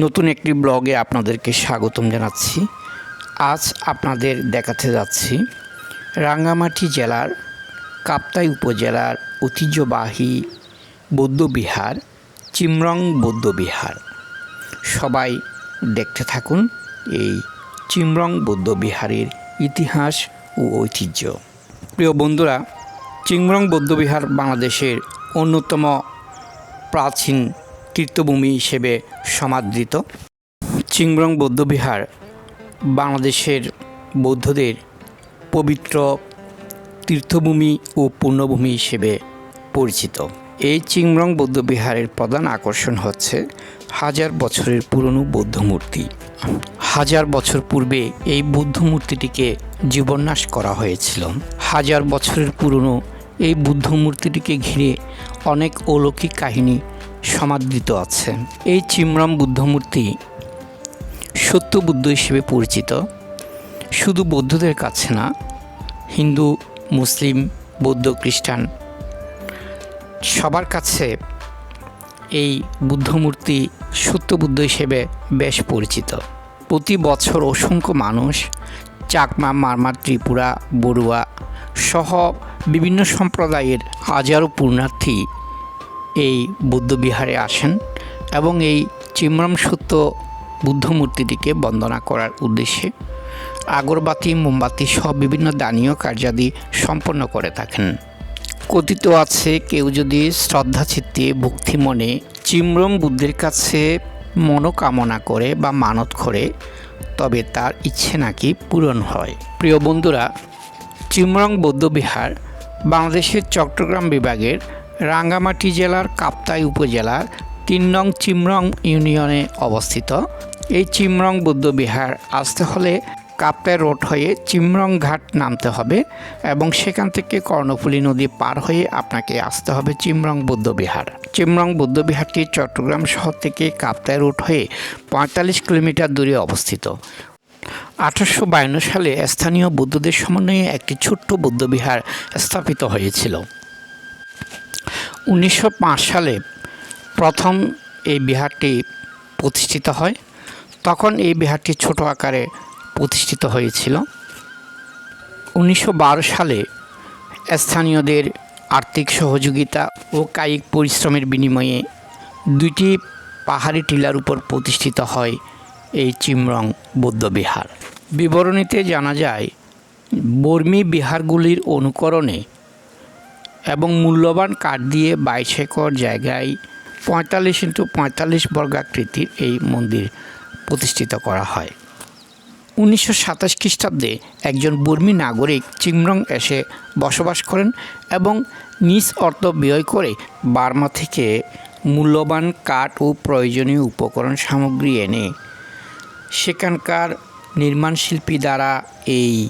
নতুন একটি ব্লগে আপনাদেরকে স্বাগতম জানাচ্ছি। আজ আপনাদের দেখাতে যাচ্ছি রাঙ্গামাটি জেলার কাপ্তাই উপজেলার ঐতিহ্যবাহী বৌদ্ধবিহার চিমরং বৌদ্ধবিহার সবাই দেখতে থাকুন এই চিমরং বৌদ্ধবিহারের ইতিহাস ও ঐতিহ্য। প্রিয় বন্ধুরা, চিমরং বৌদ্ধবিহার বাংলাদেশের অন্যতম প্রাচীন তীর্থভূমি হিসেবে সমাদৃত। চিংরং বৌদ্ধবিহার বাংলাদেশের বৌদ্ধদের পবিত্র তীর্থভূমি ও পূর্ণভূমি হিসেবে পরিচিত। এই চিংরং বৌদ্ধবিহারের প্রধান আকর্ষণ হচ্ছে হাজার বছরের পুরনো বৌদ্ধ মূর্তি। হাজার বছর পূর্বে এই বুদ্ধ মূর্তিটিকে জীবন্যাস করা হয়েছিল। হাজার বছরের পুরনো এই বুদ্ধ মূর্তিটিকে ঘিরে অনেক অলৌকিক কাহিনী সমাদৃত আছে। এই চিমরাম বুদ্ধমূর্তি সত্য বুদ্ধ হিসেবে পরিচিত। শুধু বৌদ্ধদের কাছে না, হিন্দু, মুসলিম, বৌদ্ধ, খ্রিস্টান সবার কাছে এই বুদ্ধমূর্তি সত্য বুদ্ধ হিসেবে বেশ পরিচিত। প্রতি বছর অসংখ্য মানুষ, চাকমা মারমা ত্রিপুরা, বড়ুয়া সহ বিভিন্ন সম্প্রদায়ের হাজারো পূর্ণার্থী এই বুদ্ধবিহারে আসেন এবং এই চিমরম সত্য বুদ্ধ মূর্তিটিকে বন্দনা করার উদ্দেশ্যে আগরবাতি, মোমবাতি সহ বিভিন্ন দানীয় কার্যাদি সম্পন্ন করে থাকেন। কথিত আছে, কেউ যদি শ্রদ্ধা চিত্তে, ভক্তি মনে চিমরম বুদ্ধের কাছে মনোকামনা করে বা মানত করে, তবে তার ইচ্ছে নাকি পূরণ হয়। প্রিয় বন্ধুরা, চিমরং বৌদ্ধবিহার বাংলাদেশের চট্টগ্রাম বিভাগের রাঙ্গামাটি জেলার কাপ্তাই উপজেলার তিন নং চিমরং ইউনিয়নে অবস্থিত। এই চিমরং বৌদ্ধবিহার আসতে হলে কাপ্তাই রোড হয়ে চিমরং ঘাট নামতে হবে এবং সেখান থেকে কর্ণফুলী নদী পার হয়ে আপনাকে আসতে হবে চিমরং বৌদ্ধবিহার চিমরং বৌদ্ধবিহারটি চট্টগ্রাম শহর থেকে কাপ্তাই রোড হয়ে পঁয়তাল্লিশ কিলোমিটার দূরে অবস্থিত। আঠারোশো বায়ান্ন সালে স্থানীয় বৌদ্ধদের সমন্বয়ে একটি ছোট্ট বৌদ্ধবিহার স্থাপিত হয়েছিল। উনিশশো পাঁচ সালে প্রথম এই বিহারটি প্রতিষ্ঠিত হয়। তখন এই বিহারটি ছোট আকারে প্রতিষ্ঠিত হয়েছিল। উনিশশো বারো সালে স্থানীয়দের আর্থিক সহযোগিতা ও কায়িক পরিশ্রমের বিনিময়ে দুইটি পাহাড়ি টিলার উপর প্রতিষ্ঠিত হয় এই চিমরং বৌদ্ধবিহার বিবরণীতে জানা যায়, বর্মী বিহারগুলির অনুকরণে এবং মূল্যবান কাঠ দিয়ে বাইশ একর জায়গায় পঁয়তাল্লিশ ইন্টু পঁয়তাল্লিশ বর্গাকৃতির এই মন্দির প্রতিষ্ঠিত করা হয়। উনিশশো সাতাশ খ্রিস্টাব্দে একজন বর্মী নাগরিক চিমরং এসে বসবাস করেন এবং নিজ অর্থ ব্যয় করে বার্মা থেকে মূল্যবান কাঠ ও প্রয়োজনীয় উপকরণ সামগ্রী এনে সেখানকার নির্মাণ শিল্পী দ্বারা এই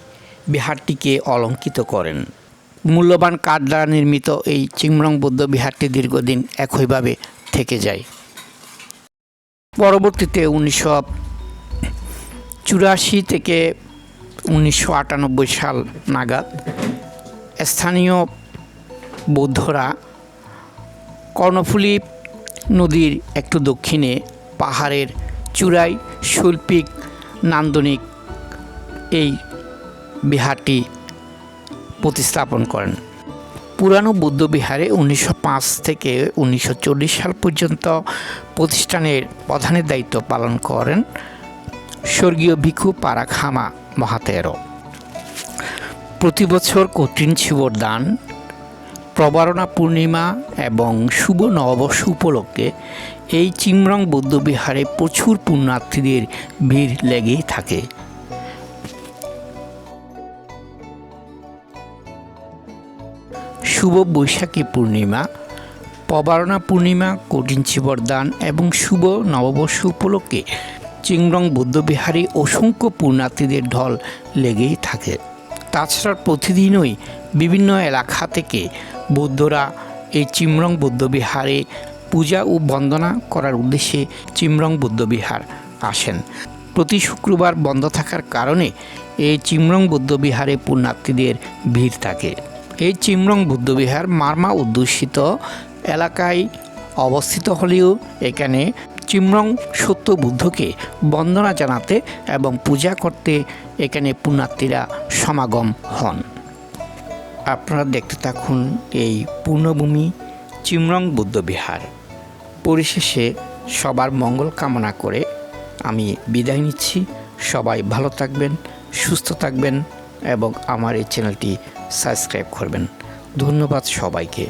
বিহারটিকে অলঙ্কিত করেন। মূল্যবান কাঠ দ্বারা নির্মিত এই চিমরং বৌদ্ধ বিহারটি দীর্ঘদিন একইভাবে থেকে যায়। পরবর্তীতে উনিশশো চুরাশি থেকে উনিশশো আটানব্বই সাল নাগাদ স্থানীয় বৌদ্ধরা কর্ণফুলী নদীর একটু দক্ষিণে পাহাড়ের চূড়ায় শৈল্পিক নান্দনিক এই বিহারটি প্রতিস্থাপন করেন। পুরানো বৌদ্ধবিহারে উনিশশো পাঁচ থেকে উনিশশো চল্লিশ সাল পর্যন্ত প্রতিষ্ঠানের প্রধানের দায়িত্ব পালন করেন স্বর্গীয় ভিক্ষু পারাখামা মহাতেরো প্রতি বছর কঠিন শিবর দান, প্রবারণা পূর্ণিমা এবং শুভ নববর্ষ উপলক্ষে এই চিমরং বৌদ্ধবিহারে প্রচুর পুণ্যার্থীদের ভিড় লেগেই থাকে। শুভ বৈশাখী পূর্ণিমা প্রবারণা পূর্ণিমা, কঠিন দান এবং শুভ নববর্ষ উপলক্ষে চিংরং বৌদ্ধবিহারে অসংখ্য পুণ্যার্থীদের ঢল লেগেই থাকে। তাছাড়া প্রতিদিনই বিভিন্ন এলাকা থেকে বৌদ্ধরা এই চিমরং বৌদ্ধবিহারে পূজা ও বন্দনা করার উদ্দেশ্যে চিমরং বৌদ্ধবিহার আসেন। প্রতি শুক্রবার বন্ধ থাকার কারণে এই চিমরং বৌদ্ধবিহারে পুণ্যার্থীদের ভিড় থাকে। এই চিমরং বুদ্ধবিহার মারমা অধ্যুষিত এলাকায় অবস্থিত হলেও এখানে চিমরং সত্য বুদ্ধকে বন্দনা জানাতে এবং পূজা করতে এখানে পুণ্যার্থীরা সমাগম হন। আপনারা দেখতে থাকুন এই পূর্ণভূমি চিমরং বুদ্ধবিহার। পরিশেষে সবার মঙ্গল কামনা করে আমি বিদায় নিচ্ছি। সবাই ভালো থাকবেন, সুস্থ থাকবেন। এবং আমার এই চ্যানেলটি সাবস্ক্রাইব করবেন। ধন্যবাদ সবাইকে।